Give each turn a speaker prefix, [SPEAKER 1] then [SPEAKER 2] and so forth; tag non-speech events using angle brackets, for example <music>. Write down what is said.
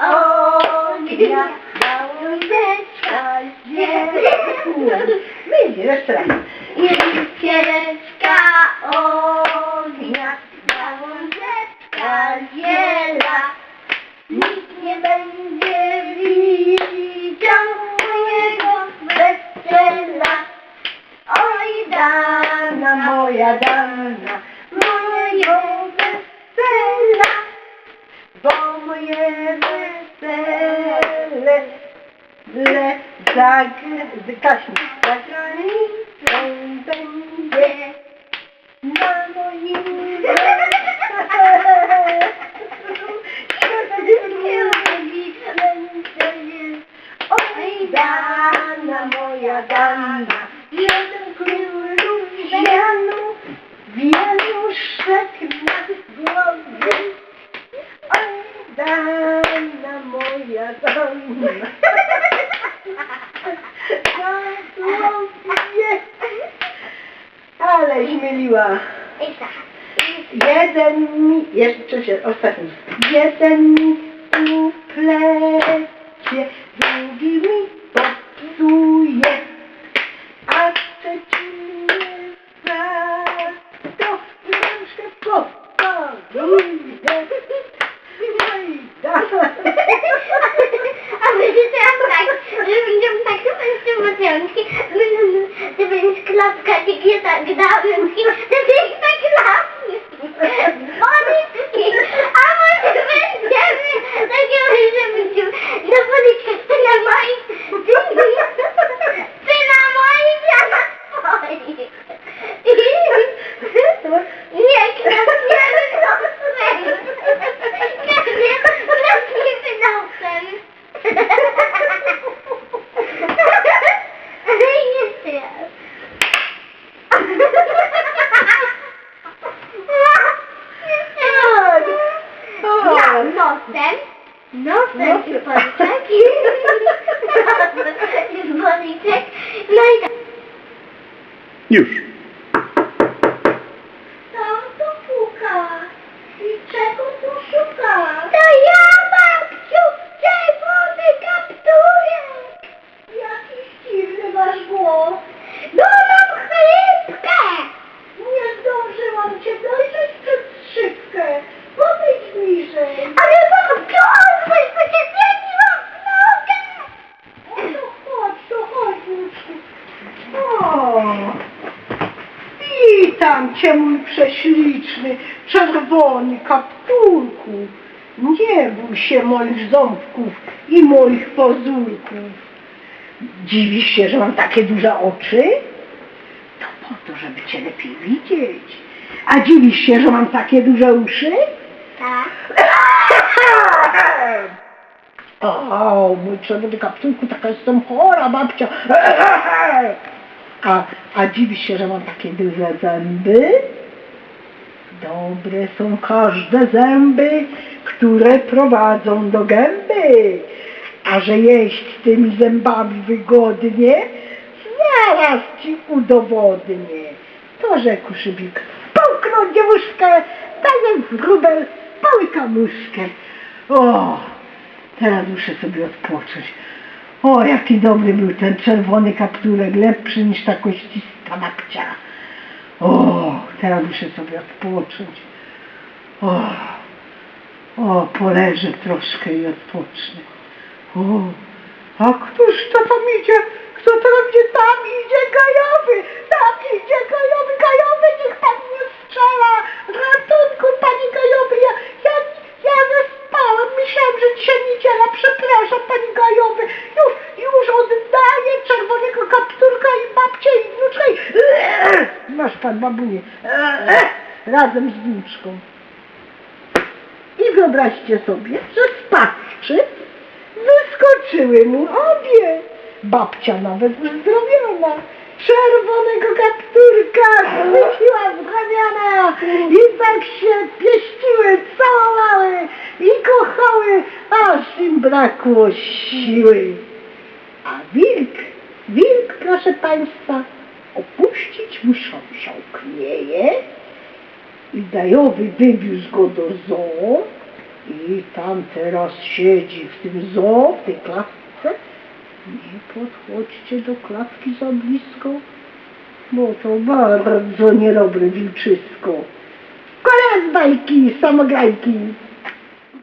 [SPEAKER 1] ognia, gałązeczka zielona. Wyjdzie, jeszcze raz.
[SPEAKER 2] Ognia, gałązeczka ziela. Nikt nie będzie widział mojego wesela. Oj, dana moja dana, moje wesela.
[SPEAKER 1] Moje wesele le za, z, Kaśmi, za granicą będzie na moim Oj, dana moja dana, jeden król wielu, wieluszek nad głową. Oj, dana moja dana. Zasłowie. Ale śmieliła. Jeden mi, jeszcze się, ostatni. Jeden mi uplecie, drugi mi popsuje, a trzeci mnie za to rączkę poparuje. No i dalej.
[SPEAKER 2] A będzie teraz tak, że będziemy tak będziesz klaskać jak ja tak dałem i ty będziesz tak klaskać. Policzki, a może będziemy takie, że będziemy na policzkach ty na moich, ty, ty na moich, ja na swoich. Nie, klaskniemy nosem. Nie, klaskniemy nosem. Jeszcze raz.
[SPEAKER 1] Tak.
[SPEAKER 2] Ja nosem. Nosem <laughs> i policzek. Nosem i policzek. No i tak.
[SPEAKER 3] Już.
[SPEAKER 2] Kto tu puka? I czego tu szuka? To ja, babciu, czerwony kapturek. Jakiś dziwny masz głos. No mam chrypkę. Nie zdążyłam cię dojrzeć przez szybkę. Podejdź bliżej. Ale babciu, odwróć, bo cię zjadłam w nogę.
[SPEAKER 1] No to chodź, to chodź, wnuczku. O, cię, mój prześliczny, czerwony kapturku. Nie bój się moich ząbków i moich pozórków. Dziwisz się, że mam takie duże oczy? To po to, żeby cię lepiej widzieć. A dziwisz się, że mam takie duże uszy?
[SPEAKER 2] Tak.
[SPEAKER 1] O, mój czerwony kapturku, taka jestem chora, babcia. <laughs> A, a dziwisz się, że mam takie duże zęby? Dobre są każde zęby, które prowadzą do gęby. A że jeść tymi zębami wygodnie, zaraz ci udowodnię. To rzekł szybik. Połknął dziewuszkę, jak wróbel połyka muszkę. O, teraz muszę sobie odpocząć. O, jaki dobry był ten czerwony kapturek, lepszy niż ta koścista babcia. O, teraz muszę sobie odpocząć. O, o, poleżę troszkę i odpocznę. O, a któż to tam idzie? Kto to mnie tam idzie? Gajowy! Tam idzie gajowy, gajowy, niech pan nie strzela! Ratunku, panie gajowy, ja, ja, ja zaspałem, myślałem, że dzisiaj niedziela, przepraszam, panie gajowy, już oddaję czerwonego kapturka i babcię i wnuczkę i... Masz pan babunie, razem z wnuczką. I wyobraźcie sobie, że z patrzy wyskoczyły mu obie. Babcia nawet zdrowiona. Czerwonego kapturka chwyciła z ramiona i tak się pieściły, całowały i kochały, aż im brakło siły. A wilk, wilk, proszę Państwa, opuścić musiał knieje i Dajowy wywiózł go do zoo i tam teraz siedzi w tym zoo, w tej klatce. Nie podchodźcie do klatki za blisko, bo to bardzo niedobre wilczysko. Koniec bajki, samograjki.